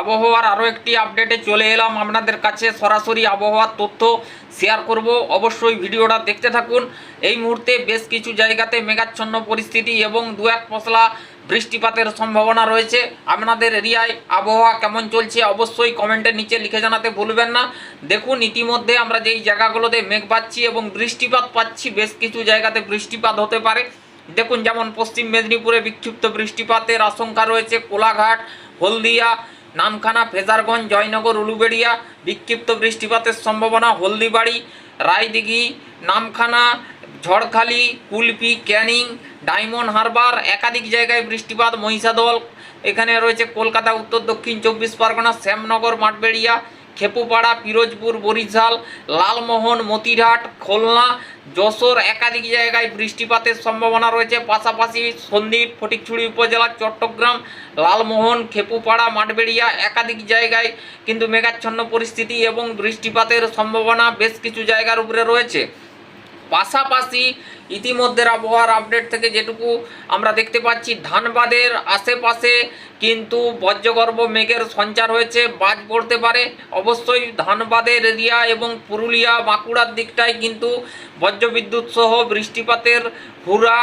আবহাওয়ার আরও একটি আপডেটে চলে এলাম। আপনাদের কাছে সরাসরি আবহাওয়ার তথ্য শেয়ার করব। অবশ্যই ভিডিওটা দেখতে থাকুন। এই মুহূর্তে বেশ কিছু জায়গাতে মেঘাচ্ছন্ন পরিস্থিতি এবং দু এক পশলা বৃষ্টিপাতের সম্ভাবনা রয়েছে। আপনাদের এরিয়ায় আবহাওয়া কেমন চলছে অবশ্যই কমেন্টের নিচে লিখে জানাতে ভুলবেন না। দেখুন, ইতিমধ্যে আমরা যেই জায়গাগুলোতে মেঘ পাচ্ছি এবং বৃষ্টিপাত পাচ্ছি, বেশ কিছু জায়গাতে বৃষ্টিপাত হতে পারে। দেখুন, যেমন পশ্চিম মেদিনীপুরে বিক্ষিপ্ত বৃষ্টিপাতের আশঙ্কা রয়েছে। কোলাঘাট, হলদিয়া নামখানা ফেজারগঞ্জ, জয়নগর, উলুবেড়িয়া বিক্ষিপ্ত বৃষ্টিপাতের সম্ভাবনা, হলদিবাড়ি, রায়দিঘি, নামখানা, ঝড়খালি, কুলপি, ক্যানিং, ডায়মন্ড হারবার, একাধিক জায়গায় বৃষ্টিপাত, মহিষাদল, এখানে রয়েছে কলকাতা, উত্তর দক্ষিণ চব্বিশ পরগনা, শ্যামনগর, মাঠবেড়িয়া খেপুপাড়া, পিরোজপুর, বরিশাল, লালমোহন, মতিরহাট, খুলনা, যশোর একাধিক জায়গায় বৃষ্টিপাতের সম্ভাবনা রয়েছে। পাশাপাশি সন্দ্বীপ, ফটিকছড়ি উপজেলা, চট্টগ্রাম, লালমোহন, খেপুপাড়া, মাঠবেড়িয়া একাধিক জায়গায় কিন্তু মেঘাচ্ছন্ন পরিস্থিতি এবং বৃষ্টিপাতের সম্ভাবনা বেশ কিছু জায়গার উপরে রয়েছে। পাশাপাশি ইতিমধ্যে আবহাওয়ার আপডেট থেকে যেটুকু আমরা দেখতে পাচ্ছি, ধানবাদের আশেপাশে কিন্তু বজ্রগর্ভ মেঘের সঞ্চার হয়েছে, বাজ পড়তে পারে। অবশ্যই ধানবাদের এরিয়া এবং পুরুলিয়া, বাঁকুড়ার দিকটায় কিন্তু বজ্রবিদ্যুৎ সহ বৃষ্টিপাতের হুরা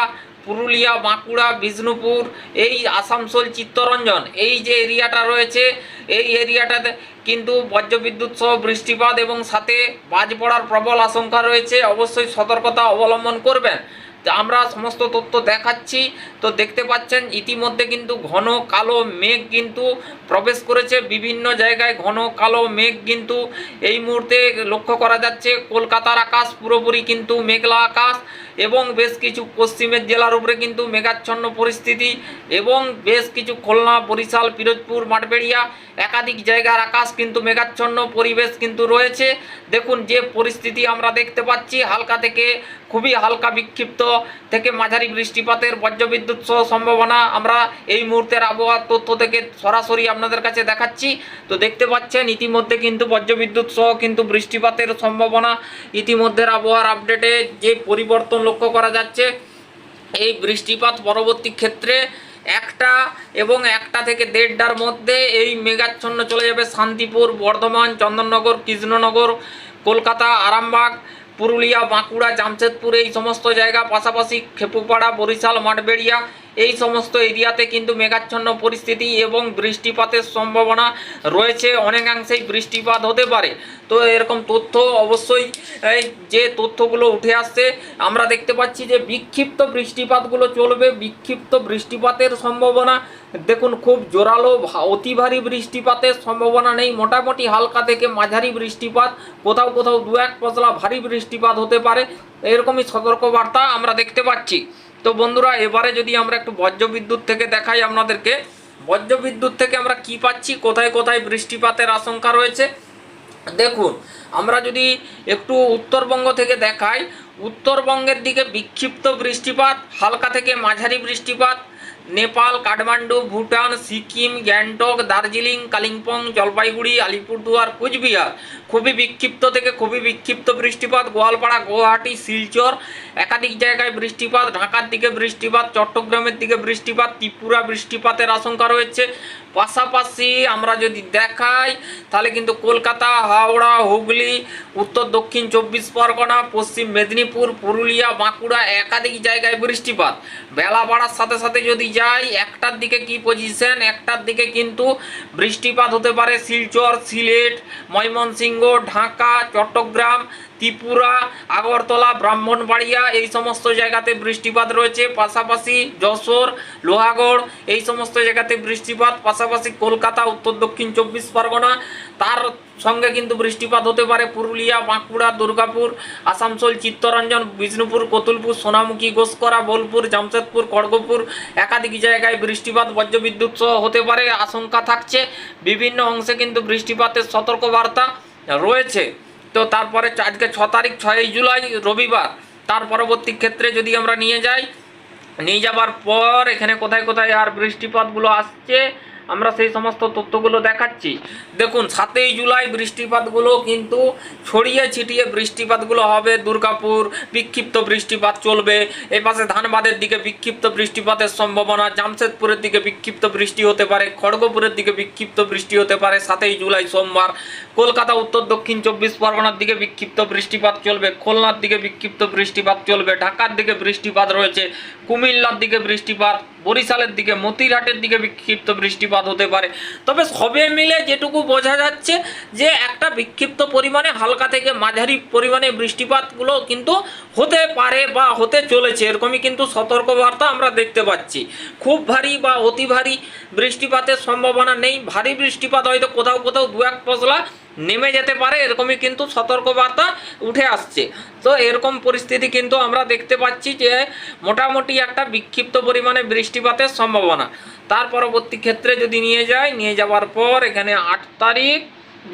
পুরুলিয়া, বাঁকুড়া, বিষ্ণুপুর, এই আসানসোল, চিত্তরঞ্জন, এই যে এরিয়াটা রয়েছে, এই এরিয়াটাতে কিন্তু বজ্রবিদ্যুৎ সহ বৃষ্টিপাত এবং সাথে বাজ পড়ার প্রবল আশঙ্কা রয়েছে। অবশ্যই সতর্কতা অবলম্বন করবেন। আমরা সমস্ত তথ্য দেখাচ্ছি। তো দেখতে পাচ্ছেন, ইতিমধ্যে কিন্তু ঘন কালো মেঘ কিন্তু প্রবেশ করেছে বিভিন্ন জায়গায়। ঘন কালো মেঘ কিন্তু এই মুহূর্তে লক্ষ্য করা যাচ্ছে, কলকাতার আকাশ পুরোপুরি কিন্তু মেঘলা আকাশ এবং বেশ কিছু পশ্চিমের জেলার উপরে কিন্তু মেঘাচ্ছন্ন পরিস্থিতি এবং বেশ কিছু খুলনা, বরিশাল, পিরোজপুর, মাঠবেড়িয়া একাধিক জায়গার আকাশ কিন্তু মেঘাচ্ছন্ন পরিবেশ কিন্তু রয়েছে। দেখুন, যে পরিস্থিতি আমরা দেখতে পাচ্ছি, হালকা থেকে খুবই হালকা বিক্ষিপ্ত থেকে মাঝারি বৃষ্টিপাতের বজ্রবিদ্যুৎ সহ সম্ভাবনা আমরা এই মুহূর্তের আবহাওয়ার তথ্য থেকে সরাসরি আপনাদের কাছে দেখাচ্ছি। তো দেখতে পাচ্ছেন, ইতিমধ্যে কিন্তু বজ্রবিদ্যুৎ সহ কিন্তু বৃষ্টিপাতের সম্ভাবনা ইতিমধ্যের আবহাওয়ার আপডেটে যে পরিবর্তন লক্ষ্য করা যাচ্ছে, এই বৃষ্টিপাত পরবর্তী ক্ষেত্রে একটা এবং একটা থেকে দেড়টার মধ্যে এই মেঘাচ্ছন্ন চলে যাবে শান্তিপুর, বর্ধমান, চন্দননগর, কৃষ্ণনগর, কলকাতা, আরামবাগ পুরুলিয়া বাঁকুড়া জামশেদপুর এই সমস্ত জায়গা পাশাপাশি খেপুপাড়া বরিশাল মাঠবেড়িয়া এই সমস্ত এরিয়াতে কিন্তু মেঘাচ্ছন্ন পরিস্থিতি এবং বৃষ্টিপাতের সম্ভাবনা রয়েছে, অনেকাংশেই বৃষ্টিপাত হতে পারে। তো এরকম তথ্য অবশ্যই যে তথ্যগুলো উঠে আসছে, আমরা দেখতে পাচ্ছি যে বিক্ষিপ্ত বৃষ্টিপাতগুলো চলবে। বিক্ষিপ্ত বৃষ্টিপাতের সম্ভাবনা, দেখুন, খুব জোরালো অতি ভারী বৃষ্টিপাতের সম্ভাবনা নেই। মোটামুটি হালকা থেকে মাঝারি বৃষ্টিপাত, কোথাও কোথাও দু এক পশলা ভারী বৃষ্টিপাত হতে পারে। এরকমই সতর্কবার্তা আমরা দেখতে পাচ্ছি। তো বন্ধুরা, এবারে যদি আমরা একটু বজ্র বিদ্যুৎ থেকে দেখাই আপনাদেরকে বজ্র বিদ্যুৎ থেকে আমরা কি পাচ্ছি, কোথায় কোথায় বৃষ্টিপাতের আশঙ্কা রয়েছে? দেখুন, আমরা যদি একটু উত্তরবঙ্গ থেকে দেখাই, উত্তরবঙ্গের দিকে বিক্ষিপ্ত বৃষ্টিপাত, হালকা থেকে মাঝারি বৃষ্টিপাত, নেপাল, কাঠমান্ডু, ভুটান, সিকিম, গ্যাংটক, দার্জিলিং, কালিম্পং, জলপাইগুড়ি, আলিপুরদুয়ার, কুচবিহার। খুবই বিক্ষিপ্ত থেকে খুবই বিক্ষিপ্ত বৃষ্টিপাত, গোয়ালপাড়া, গুয়াহাটি, শিলচর, একাধিক জায়গায় বৃষ্টিপাত, ঢাকার দিকে বৃষ্টিপাত, চট্টগ্রামের দিকে বৃষ্টিপাত, ত্রিপুরা বৃষ্টিপাতের আশঙ্কা রয়েছে। পাশাপাশি আমরা যদি দেখাই, তাহলে কিন্তু কলকাতা, হাওড়া, হুগলি, উত্তর, দক্ষিণ চব্বিশ পরগনা, পশ্চিম মেদিনীপুর, পুরুলিয়া, বাঁকুড়া একাধিক জায়গায় বৃষ্টিপাত। বেলা বাড়ার সাথে সাথে যদি যাই, একটার দিকে কি পজিশন একটার দিকে কিন্তু বৃষ্টিপাত হতে পারে শিলচর, সিলেট, ময়মনসিংহ ঢাকা, চট্টগ্রাম, ত্রিপুরা, আগরতলা, ব্রাহ্মণবাড়িয়া এই সমস্ত জায়গাতে বৃষ্টিপাত রয়েছে। পাশাপাশি যশোর, লোহাগড় এই সমস্ত জায়গাতে বৃষ্টিপাত। পাশাপাশি কলকাতা, উত্তর দক্ষিণ চব্বিশ পরগনা তার সঙ্গে কিন্তু বৃষ্টিপাত হতে পারে। পুরুলিয়া, বাঁকুড়া, দুর্গাপুর, আসানসোল, চিত্তরঞ্জন, বিষ্ণুপুর, কতুলপুর, সোনামুখী, গোসকরা, বোলপুর, জামশেদপুর, খড়গপুর একাধিক জায়গায় বৃষ্টিপাত, বজ্রবিদ্যুৎ সহ হতে পারে। আশঙ্কা থাকছে। বিভিন্ন অংশে কিন্তু বৃষ্টিপাতের সতর্কবার্তা রয়েছে। তো তারপরে আজকে ছ তারিখ, ছয়ই জুলাই, রবিবার। তার পরবর্তী ক্ষেত্রে যদি আমরা নিয়ে যাই, নিয়ে যাবার পর এখানে কোথায় কোথায় আর বৃষ্টিপাতগুলো আসছে, আমরা সেই সমস্ত তথ্যগুলো দেখাচ্ছি। দেখুন, সাতই জুলাই বৃষ্টিপাতগুলো কিন্তু ছড়িয়ে ছিটিয়ে বৃষ্টিপাতগুলো হবে। দুর্গাপুর বিক্ষিপ্ত বৃষ্টিপাত চলবে। এই পাশে ধানবাদের দিকে বিক্ষিপ্ত বৃষ্টিপাতের সম্ভাবনা। জামশেদপুরের দিকে বিক্ষিপ্ত বৃষ্টি হতে পারে। খড়গপুরের দিকে বিক্ষিপ্ত বৃষ্টি হতে পারে সাতই জুলাই সোমবার। কলকাতা, উত্তর, দক্ষিণ, চব্বিশ পরগনার দিকে বিক্ষিপ্ত বৃষ্টিপাত চলবে, খুলনার দিকে বিক্ষিপ্ত বৃষ্টিপাত চলবে, ঢাকার দিকে বৃষ্টিপাত রয়েছে, কুমিল্লার দিকে বৃষ্টিপাত, বরিশালের দিকে, মতিরহাটের দিকে বিক্ষিপ্ত বৃষ্টিপাত হতে পারে। তবে সবে মিলে যেটুকু বোঝা যাচ্ছে যে একটা বিক্ষিপ্ত পরিমাণে, হালকা থেকে মাঝারি পরিমাণে বৃষ্টিপাতগুলো কিন্তু হতে পারে বা হতে চলেছে, এরকমই কিন্তু সতর্কবার্তা আমরা দেখতে পাচ্ছি। খুব ভারী বা অতি ভারী বৃষ্টিপাতের সম্ভাবনা নেই, ভারী বৃষ্টিপাত হয়তো কোথাও কোথাও দু এক পশলা নেমে যেতে পারে, এরকমই কিন্তু সতর্কবার্তা উঠে আসছে। তো এরকম পরিস্থিতি কিন্তু আমরা দেখতে পাচ্ছি যে, মোটামুটি একটা বিক্ষিপ্ত পরিমাণে বৃষ্টিপাতের সম্ভাবনা। তার পরবর্তী ক্ষেত্রে যদি নিয়ে যায়, নিয়ে যাওয়ার পর এখানে আট তারিখ,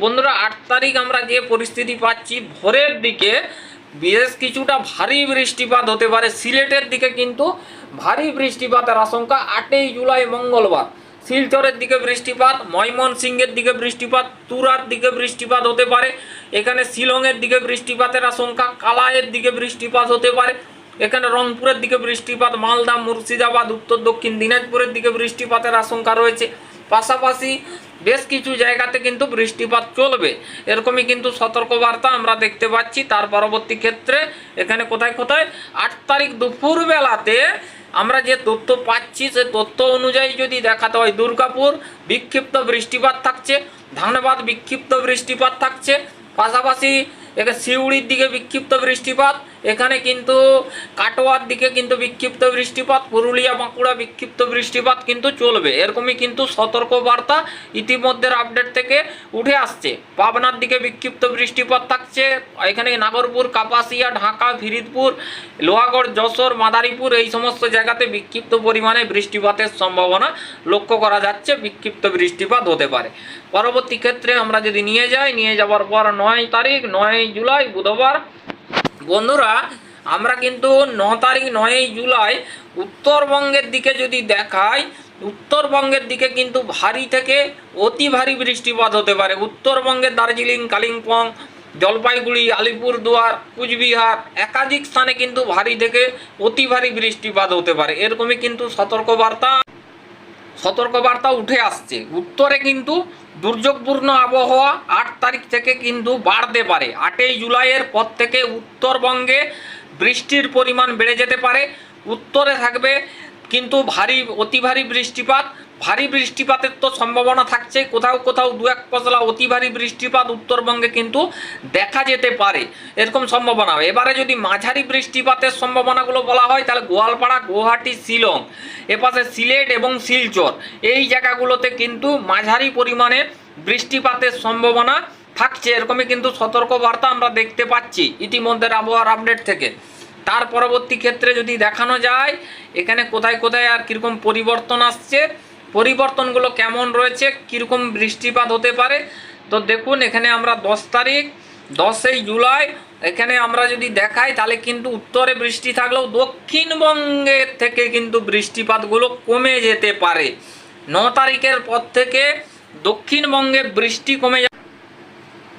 বন্ধুরা, আট তারিখ আমরা যে পরিস্থিতি পাচ্ছি, ভোরের দিকে বেশ কিছুটা ভারী বৃষ্টিপাত হতে পারে। সিলেটের দিকে কিন্তু ভারী বৃষ্টিপাতের আশঙ্কা আটই জুলাই মঙ্গলবার। শিলচরের দিকে বৃষ্টিপাত, ময়মনসিংহের দিকে বৃষ্টিপাত, তুরার দিকে বৃষ্টিপাত হতে পারে। এখানে শিলংয়ের দিকে বৃষ্টিপাতের আশঙ্কা কালায়ের দিকে বৃষ্টিপাত হতে পারে। এখানে রংপুরের দিকে বৃষ্টিপাত, মালদা, মুর্শিদাবাদ, উত্তর, দক্ষিণ দিনাজপুরের দিকে বৃষ্টিপাতের আশঙ্কা রয়েছে। পাশাপাশি বেশ কিছু জায়গাতে কিন্তু বৃষ্টিপাত চলবে। এরকমই কিন্তু সতর্কবার্তা আমরা দেখতে পাচ্ছি। তার পরবর্তী ক্ষেত্রে এখানে কোথায় কোথায়? আট তারিখ দুপুর বেলাতে আমরা যে তথ্য পাচ্ছি, সে তথ্য অনুযায়ী যদি দেখাতে হয় দুর্গাপুর, বিক্ষিপ্ত বৃষ্টিপাত থাকছে, ধানবাদ বিক্ষিপ্ত বৃষ্টিপাত থাকছে, পাশাপাশি এখানে শিউড়ির দিকে বিক্ষিপ্ত বৃষ্টিপাত এখানে কিন্তু কাটোয়ার দিকে কিন্তু বিক্ষিপ্ত বৃষ্টিপাত, পুরুলিয়া, বাঁকুড়া বিক্ষিপ্ত বৃষ্টিপাত কিন্তু চলবে। এরকমই কিন্তু সতর্কবার্তা ইতিমধ্যে আপডেট থেকে উঠে আসছে। পাবনার দিকে বিক্ষিপ্ত বৃষ্টিপাত থাকছে। এখানে নাগরপুর, কাপাসিয়া, ঢাকা, ফিরিদপুর, লোহাগড়, যশোর, মাদারীপুর এই সমস্ত জায়গাতে বিক্ষিপ্ত পরিমাণে বৃষ্টিপাতের সম্ভাবনা লক্ষ্য করা যাচ্ছে। বিক্ষিপ্ত বৃষ্টিপাত হতে পারে। পরবর্তী ক্ষেত্রে আমরা যদি নিয়ে যাই, নিয়ে যাওয়ার পর নয় তারিখ, নয় জুলাই, বুধবার বন্ধুরা, আমরা কিন্তু ন তারিখ নয়ই জুলাই উত্তরবঙ্গের দিকে যদি দেখাই, উত্তরবঙ্গের দিকে কিন্তু ভারী থেকে অতি ভারী বৃষ্টিপাত হতে পারে। উত্তরবঙ্গের দার্জিলিং, কালিম্পং, জলপাইগুড়ি, আলিপুরদুয়ার, কুচবিহার একাধিক স্থানে কিন্তু ভারী থেকে অতি ভারী বৃষ্টিপাত হতে পারে। এরকমই কিন্তু সতর্কবার্তা সতর্কবার্তা উঠে আসছে। উত্তরে কিন্তু দুর্যোগপূর্ণ আবহাওয়া আট তারিখ থেকে কিন্তু বাড়তে পারে। আটই জুলাইয়ের পর থেকে উত্তরবঙ্গে বৃষ্টির পরিমাণ বেড়ে যেতে পারে। উত্তরে থাকবে কিন্তু ভারী, অতি ভারী বৃষ্টিপাত। ভারী বৃষ্টিপাতের তো সম্ভাবনা থাকছে। কোথাও কোথাও দু এক পশলা অতি ভারী বৃষ্টিপাত উত্তরবঙ্গে কিন্তু দেখা যেতে পারে। এরকম সম্ভাবনা। এবারে যদি মাঝারি বৃষ্টিপাতের সম্ভাবনাগুলো বলা হয়, তাহলে গোয়ালপাড়া, গুয়াহাটি, শিলং, এপাশে সিলেট এবং শিলচর, এই জায়গাগুলোতে কিন্তু মাঝারি পরিমাণে বৃষ্টিপাতের সম্ভাবনা থাকছে। এরকমই কিন্তু সতর্কবার্তা আমরা দেখতে পাচ্ছি ইতিমধ্যে আবহাওয়ার আপডেট থেকে। তার পরবর্তী ক্ষেত্রে যদি দেখানো যায়, এখানে কোথায় কোথায় আর কীরকম পরিবর্তন আসছে পরিবর্তনগুলো কেমন রয়েছে, কীরকম বৃষ্টিপাত হতে পারে, তো দেখুন এখানে আমরা দশ তারিখ দশই জুলাই, এখানে আমরা যদি দেখাই তাহলে কিন্তু উত্তরে বৃষ্টি থাকলেও দক্ষিণবঙ্গের থেকে কিন্তু বৃষ্টিপাতগুলো কমে যেতে পারে। ন তারিখের পর থেকে দক্ষিণবঙ্গে বৃষ্টি কমে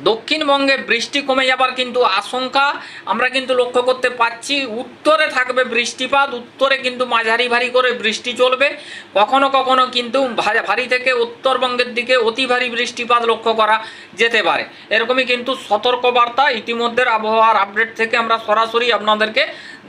দক্ষিণবঙ্গে বৃষ্টি কমে যাবার কিন্তু আশঙ্কা। আমরা কিন্তু লক্ষ্য করতে পাচ্ছি, উত্তরে থাকবে বৃষ্টিপাত, উত্তরে কিন্তু মাঝারি ভারী করে বৃষ্টি চলবে। কখনো কখনো কিন্তু ভারী থেকে উত্তরবঙ্গের দিকে অতি ভারী বৃষ্টিপাত লক্ষ্য করা যেতে পারে। এরকমই কিন্তু সতর্কবার্তা ইতিমধ্যে আবহাওয়ার আপডেট থেকে আমরা সরাসরি আপনাদেরকে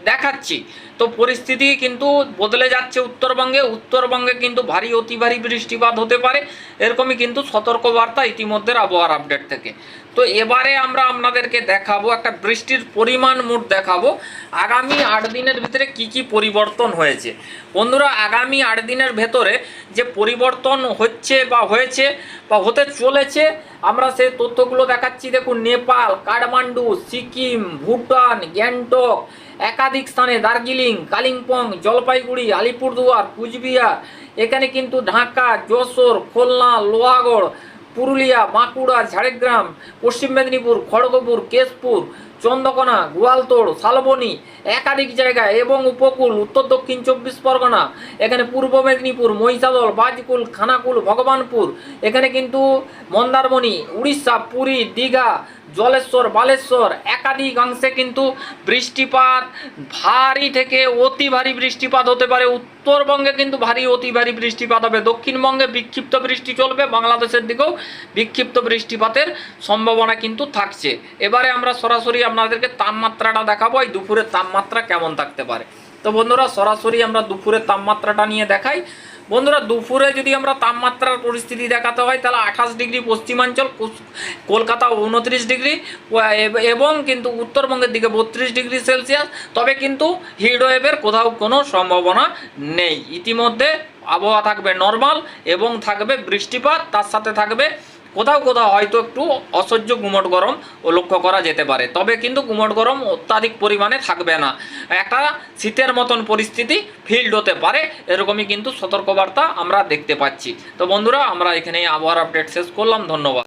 দেখাচ্ছি। তো পরিস্থিতি কিন্তু বদলে যাচ্ছে উত্তরবঙ্গে। উত্তরবঙ্গে কিন্তু ভারী, অতি ভারী বৃষ্টিপাত হতে পারে। এরকমই কিন্তু সতর্কবার্তা ইতিমধ্যে আবহাওয়ার আপডেট থেকে। তো এবারে আমরা আপনাদেরকে দেখাবো, একটা বৃষ্টির পরিমাণ মোট দেখাবো। আগামী আট দিনের ভিতরে কি কি পরিবর্তন হয়েছে? বন্ধুরা, আগামী আট দিনের ভেতরে যে পরিবর্তন হচ্ছে বা হয়েছে বা হতে চলেছে, আমরা সেই তথ্যগুলো দেখাচ্ছি। দেখুন, নেপাল, কাঠমান্ডু, সিকিম, ভুটান, গ্যাংটক একাধিক স্থানে দার্জিলিং, কালিম্পং, জলপাইগুড়ি, আলিপুরদুয়ার, কুচবিহার, এখানে কিন্তু ঢাকা, যশোর, খুলনা, লোহাগড়, পুরুলিয়া, বাঁকুড়া, ঝাড়গ্রাম, পশ্চিম মেদিনীপুর, খড়গপুর, কেশপুর চন্দ্রকোনা, গোয়ালতোড়, শালবনী, একাধিক জায়গায় এবং উপকূল, উত্তর দক্ষিণ চব্বিশ পরগনা, এখানে পূর্ব মেদিনীপুর, মহিষাদল, বাজকুল, খানাকুল, ভগবানপুর, এখানে কিন্তু মন্দারমণি, উড়িষ্যা, পুরী, দীঘা, জলেশ্বর, বালেশ্বর একাধিক অংশে কিন্তু বৃষ্টিপাত ভারী থেকে অতি ভারী বৃষ্টিপাত হতে পারে। উত্তরবঙ্গে কিন্তু ভারী, অতি ভারী বৃষ্টিপাত হবে। দক্ষিণবঙ্গে বিক্ষিপ্ত বৃষ্টি চলবে। বাংলাদেশের দিকেও বিক্ষিপ্ত বৃষ্টিপাতের সম্ভাবনা কিন্তু থাকছে। এবারে আমরা সরাসরি আপনাদেরকে তাপমাত্রাটা দেখাবো, এই দুপুরের তাপমাত্রা কেমন থাকতে পারে। তো বন্ধুরা, সরাসরি আমরা দুপুরের তাপমাত্রাটা নিয়ে দেখাই। বন্ধুরা, দুপুরে যদি আমরা তাপমাত্রার পরিস্থিতি দেখাতে হয়, তাহলে আঠাশ ডিগ্রি পশ্চিমাঞ্চল কলকাতা উনত্রিশ ডিগ্রি এবং কিন্তু উত্তরবঙ্গের দিকে বত্রিশ ডিগ্রি সেলসিয়াস। তবে কিন্তু হিটওয়েভের কোথাও কোনো সম্ভাবনা নেই। ইতিমধ্যে আবহাওয়া থাকবে নর্মাল এবং থাকবে বৃষ্টিপাত, তার সাথে থাকবে কোথাও কোথাও হয়তো একটু অসহ্য গুমট গরম লক্ষ্য করা যেতে পারে। তবে কিন্তু গুমট গরম অত্যাধিক পরিমাণে থাকবে না। একটা শীতের মতন পরিস্থিতি ফিল্ড হতে পারে, এরকমই কিন্তু সতর্কবার্তা আমরা দেখতে পাচ্ছি। তো বন্ধুরা, আমরা এখানে আবহাওয়ার আপডেট শেষ করলাম। ধন্যবাদ।